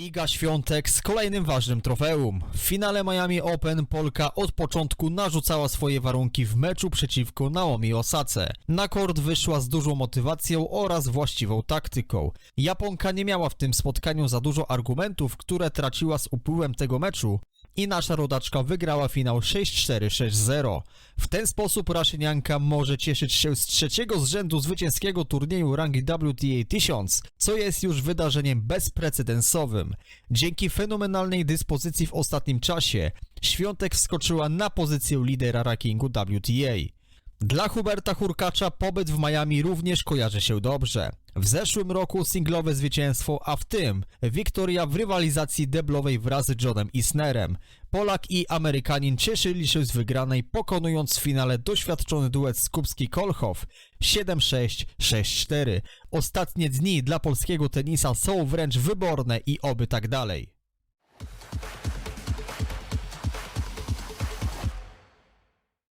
Iga Świątek z kolejnym ważnym trofeum. W finale Miami Open Polka od początku narzucała swoje warunki w meczu przeciwko Naomi Osace. Na kort wyszła z dużą motywacją oraz właściwą taktyką. Japonka nie miała w tym spotkaniu za dużo argumentów, które traciła z upływem tego meczu i nasza rodaczka wygrała finał 6-4-6-0. W ten sposób Raszynianka może cieszyć się z trzeciego z rzędu zwycięskiego turnieju rangi WTA 1000, co jest już wydarzeniem bezprecedensowym. Dzięki fenomenalnej dyspozycji w ostatnim czasie, Świątek wskoczyła na pozycję lidera rankingu WTA. Dla Huberta Hurkacza pobyt w Miami również kojarzy się dobrze. W zeszłym roku singlowe zwycięstwo, a w tym wiktoria w rywalizacji deblowej wraz z Johnem Isnerem. Polak i Amerykanin cieszyli się z wygranej, pokonując w finale doświadczony duet Skupski-Kolchow 7-6, 6-4. Ostatnie dni dla polskiego tenisa są wręcz wyborne i oby tak dalej.